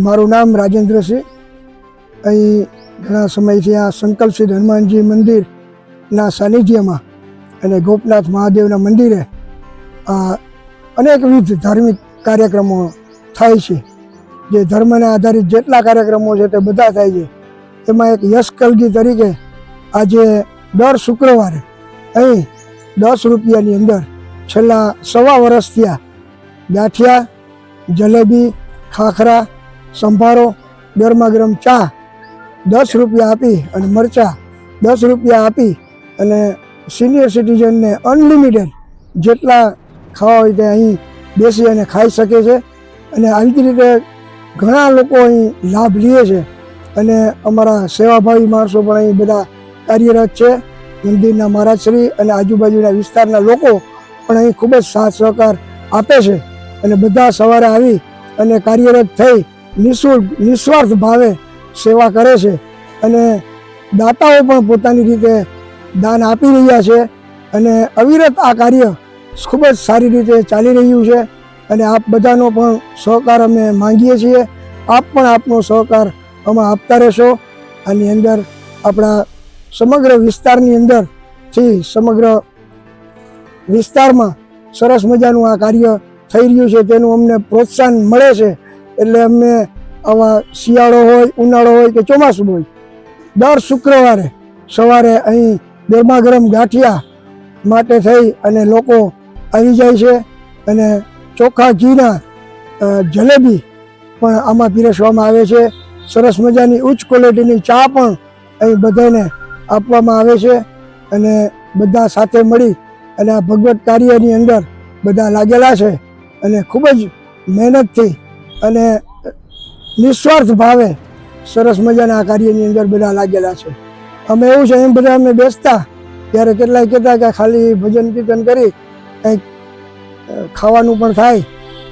મારું નામ રાજેન્દ્રસિંહ અહીં ઘણા સમયથી આ સંકલ્પસિદ્ધ હનુમાનજી મંદિરના સાનિધ્યમાં અને ગોપનાથ મહાદેવના મંદિરે આ અનેકવિધ ધાર્મિક કાર્યક્રમો થાય છે. જે ધર્મને આધારિત જેટલા કાર્યક્રમો છે તે બધા થાય છે. એમાં એક યશ કલગી તરીકે આજે દર શુક્રવારે અહીં દસ રૂપિયાની અંદર છેલ્લા સવા વર્ષ થયા. ગાંઠિયા, જલેબી, ખાખરા સંભારો ગરમા ગરમ ચા, દસ રૂપિયા આપી અને મરચા, દસ રૂપિયા આપી અને સિનિયર સિટીઝનને અનલિમિટેડ જેટલા ખાવા હોય તે અહીં બેસી અને ખાઈ શકે છે. અને આવી રીતે ઘણા લોકો અહીં લાભ લે છે. અને અમારા સેવાભાવી માણસો પણ અહીં બધા કાર્યરત છે. મંદિરના મહારાજશ્રી અને આજુબાજુના વિસ્તારના લોકો પણ અહીં ખૂબ જ સાથ સહકાર આપે છે. અને બધા સવારે આવી અને કાર્યરત થઈ નિઃશુલ્ક નિસ્વાર્થ ભાવે સેવા કરે છે અને દાતાઓ પણ પોતાની રીતે દાન આપી રહ્યા છે અને અવિરત આ કાર્ય ખૂબ જ સારી રીતે ચાલી રહ્યું છે અને આપ બધાનો પણ સહકાર અમે માંગીએ છીએ. આપ પણ આપનો સહકાર અમે આપતા રહેશો. આની અંદર આપણા સમગ્ર વિસ્તારની અંદરથી સમગ્ર વિસ્તારમાં સરસ મજાનું આ કાર્ય થઈ રહ્યું છે. તેનું અમને પ્રોત્સાહન મળે છે. એટલે અમને આવા શિયાળો હોય, ઉનાળો હોય કે ચોમાસું હોય, દર શુક્રવારે સવારે અહીં ગરમા ગરમ ગાંઠિયા માટે થઈ અને લોકો આવી જાય છે અને ચોખ્ખા ઘીના જલેબી પણ આમાં પીરસવામાં આવે છે. સરસ મજાની ઉચ્ચ ક્વોલિટીની ચા પણ અહીં બધાને આપવામાં આવે છે અને બધા સાથે મળી અને આ ભગવત કાર્યની અંદર બધા લાગેલા છે અને ખૂબ જ મહેનતથી અને નિસ્વાર્થ ભાવે સરસ મજાના કાર્યની અંદર બધા લાગેલા છે. અમે એવું છે, એમ બધા અમે બેસતા, ત્યારે કેટલાય કહેતા કે ખાલી ભજન કીર્તન કરી કંઈક ખાવાનું પણ થાય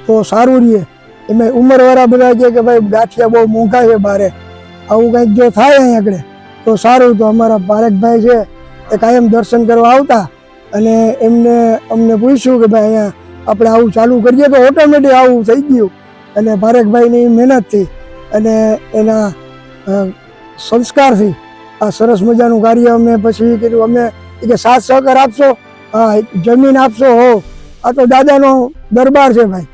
તો સારું રહીએ એમ ઉંમરવાળા બધા કહે કે ભાઈ ગાંઠિયા બહુ મોંઘા છે બારે, આવું કંઈક જો થાય અહીં આગળ, તો સારું. તો અમારા પારેખભાઈ છે, એ કાયમ દર્શન કરવા આવતા અને એમને, અમને પૂછ્યું કે ભાઈ અહીંયા આપણે આવું ચાલુ કરીએ તો ઓટોમેટિક આવું થઈ ગયું. અને પારેખભાઈની મહેનતથી અને એના સંસ્કારથી આ સરસ મજાનું કાર્ય અમે પછી કર્યું. અમે કે સાથ સહકાર આપશો? હા જમીન આપશો? હો. આ તો દાદાનો દરબાર છે ભાઈ.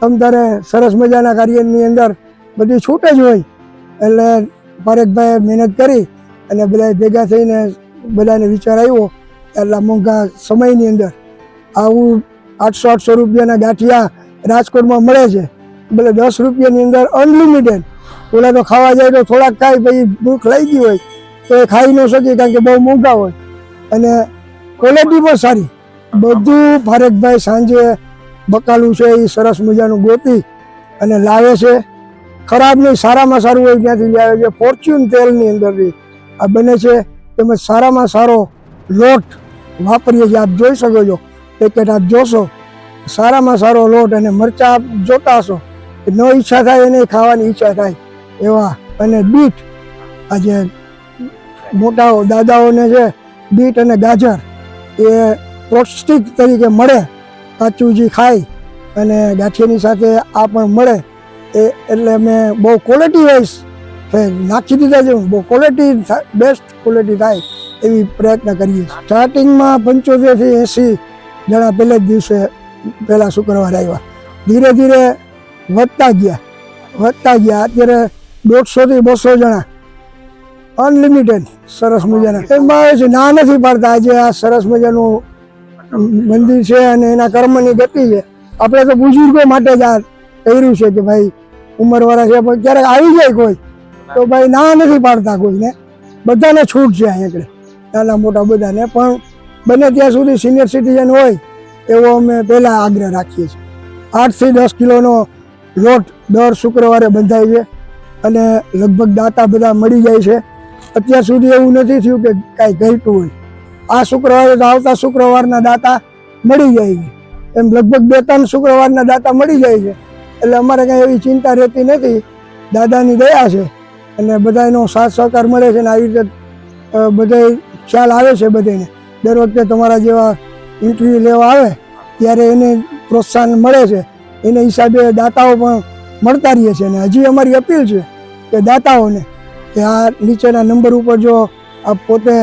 તમ તારે સરસ મજાના કાર્યની અંદર બધી છૂટ જ હોય. એટલે પારેખભાઈએ મહેનત કરી અને બધા ભેગા થઈને બધાને વિચાર આવ્યો એટલા મોંઘા સમયની અંદર. આવું આઠસો આઠસો રૂપિયાના ગાંઠિયા રાજકોટમાં મળે છે. ભલે દસ રૂપિયાની અંદર અનલિમિટેડ ઓલા તો ખાવા જાય તો થોડાક ખાય, પછી ભૂખ લઈ ગઈ હોય, તો એ ખાઈ ન શકે કારણ કે બહુ મોંઘા હોય. અને ક્વોલિટી પણ સારી. બધું ફારેકભાઈ સાંજે બકાલું છે એ સરસ મજાનું ગોતી અને લાવે છે. ખરાબ નહીં, સારામાં સારું હોય ત્યાંથી લાવે છે. ફોર્ચ્યુન તેલની અંદરથી આ બને છે. તેમજ સારામાં સારો લોટ વાપરીએ છીએ. આપ જોઈ શકો છો. પેકેટ આપ જોશો. સારામાં સારો લોટ અને મરચાં આપ જોતા હશો. ન ઈચ્છા થાય એને ખાવાની ઈચ્છા થાય એવા. અને બીટ આજે મોટાઓ દાદાઓને છે, બીટ અને ગાજર, એ પૌષ્ટિક તરીકે મળે કાચું જે ખાય અને ગાંઠિયાની સાથે આ પણ મળે, એ એટલે અમે બહુ ક્વોલિટી વાઇઝ નાખી દીધા છે, બહુ ક્વોલિટી બેસ્ટ ક્વોલિટી થાય એવી પ્રયત્ન કરીએ સ્ટાર્ટિંગમાં પંચોતેરથી એંસી જણા પહેલે જ દિવસે પહેલાં શુક્રવારે આવ્યા. ધીરે ધીરે વધતા ગયા. વધતા ગયા. અત્યારે દોઢસોથી બસો જણા અનલિમિટેડ સરસ મજાના. એમાં છે, ના નથી પાડતા. આજે આ સરસ મજાનું મંદિર છે અને એના કર્મની ગતિ છે. આપણે તો બુઝુર્ગો માટે જ આ કર્યું છે કે ભાઈ, ઉંમરવાળા છે, પણ ક્યારેક આવી જાય કોઈ. તો ભાઈ, ના નથી પાડતા કોઈને. બધાને છૂટ છે અહીંયા આગળ. નાના મોટા બધાને. પણ બને ત્યાં સુધી સિનિયર સિટીઝન હોય, એવો અમે પહેલાં આગ્રહ રાખીએ છીએ. આઠથી દસ કિલોનો લોટ દર શુક્રવારે બંધાય છે અને લગભગ દાતા બધા મળી જાય છે. અત્યાર સુધી એવું નથી થયું કે કાંઈ ઘટ્યું હોય. આ શુક્રવારે તો આવતા શુક્રવારના દાતા મળી જાય છે. એમ લગભગ બે ત્રણ શુક્રવારના દાતા મળી જાય છે. એટલે અમારે કાંઈ એવી ચિંતા રહેતી નથી. દાદાની દયા છે અને બધાનો સાથ સહકાર મળે છે ને આવી રીતે અ, બધાય ખ્યાલ આવે છે બધાને દર વખતે તમારા જેવા ઇન્ટરવ્યૂ લેવા આવે ત્યારે એને પ્રોત્સાહન મળે છે. એને હિસાબે દાતાઓ પણ મળતા રહીએ છે અને હજી અમારી અપીલ છે કે દાતાઓને કે આ નીચેના નંબર ઉપર જો આપ પોતે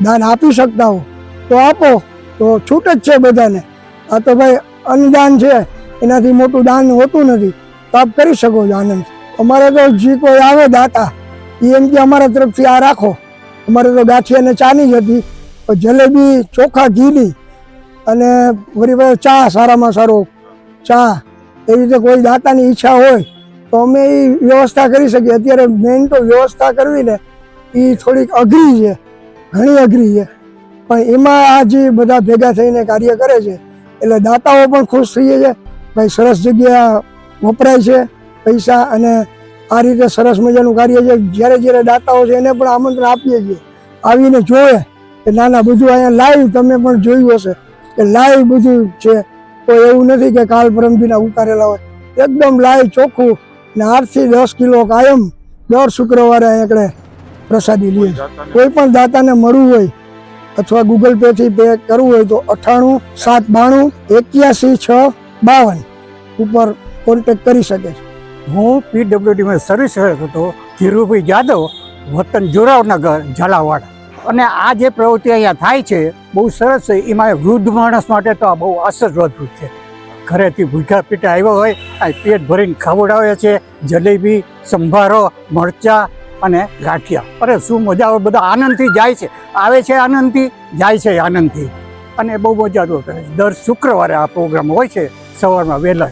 દાન આપી શકતા હો, તો આપો, તો છૂટ જ છે બધાને. આ તો ભાઈ અન્નદાન છે, એનાથી મોટું દાન હોતું નથી. તો આપ કરી શકો છો આનંદ. અમારે તો જે કોઈ આવે દાતા, એ એમ કે અમારા તરફથી આ રાખો. અમારે તો ગાંઠી અને ચાની જ હતી. જલેબી, ચોખા ઘીની અને વળી ચા, સારામાં સારો ચા એવી રીતે કોઈ દાતાની ઈચ્છા હોય, તો અમે એ વ્યવસ્થા કરી શકીએ. અત્યારે મેઇન તો વ્યવસ્થા કરવી ને એ થોડીક અઘરી છે, ઘણી અઘરી છે. પણ એમાં આ જે બધા ભેગા થઈને કાર્ય કરે છે, એટલે દાતાઓ પણ ખુશ થઈએ છે. ભાઈ સરસ જગ્યા વપરાય છે પૈસા અને આ રીતે સરસ મજાનું કાર્ય છે. જ્યારે જ્યારે દાતાઓ છે એને પણ આમંત્રણ આપીએ છીએ. આવીને જોવે કે ના ના બધું અહીંયા લાઈવ તમે પણ જોયું હશે. કે લાઈવ બધું છે. કોઈ એવું નથી કે કાલ પરમદીના ઉતારેલા હોય. એકદમ લાઈવ ચોખ્ખું ને આઠથી દસ કિલો કાયમ દર શુક્રવારે અહીંયા આગળ પ્રસાદી લઈએ. કોઈ પણ દાતાને મળવું હોય અથવા ગૂગલ પે થી પે કરવું હોય તો અઠ્ઠાણું સાત બાણું એક્યાસી છ બાવન ઉપર કોન્ટેક્ટ કરી શકે છે. હું પીડબ્લ્યુડીમાં સર્વિસ હતો ધીરુભાઈ જાદવ વતન જોરાવનગર ઝાલાવાડ. અને આ જે પ્રવૃત્તિ અહીંયા થાય છે બહુ સરસ છે. એમાં વૃદ્ધ માણસ માટે તો આ બહુ આશીર્વાદરૂપ છે. ઘરેથી ભૂખ્યા પીટા આવ્યો હોય આ પેટ ભરીને ખવડાવે છે જલેબી સંભારો મરચા અને ગાંઠિયા. અરે શું મજા આવે? બધા આનંદથી જાય છે. આવે છે આનંદથી જાય છે આનંદથી. અને બહુ મજા કરે. છે દર શુક્રવારે આ પ્રોગ્રામ હોય છે સવારમાં વહેલા.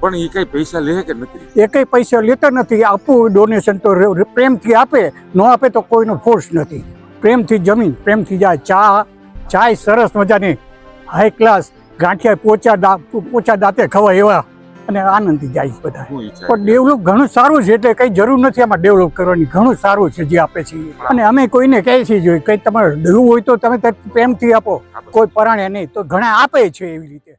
પણ એ કઈ પૈસા લે કે નથી? એ કંઈ પૈસા લેતા નથી. આપવું ડોનેશન તો પ્રેમથી આપે. ન આપે તો કોઈનો ફોર્સ નથી. પ્રેમથી જમીન પ્રેમથી જાય. ચા ચાય સરસ મજાની હાઈ ક્લાસ ગાંઠિયા પોચા દા પોચા દાંતે ખવાય એવા અને આનંદથી જાય છે બધા. પણ ડેવલપ ઘણું સારું છે એટલે કંઈ જરૂર નથી આમાં ડેવલપ કરવાની. ઘણું સારું છે જે આપે છે અને અમે કોઈને કહે છે જો કંઈ તમારે દેવું હોય તો તમે પ્રેમથી આપો. કોઈ પરાણે નહીં. તો ઘણા આપે છે એવી રીતે.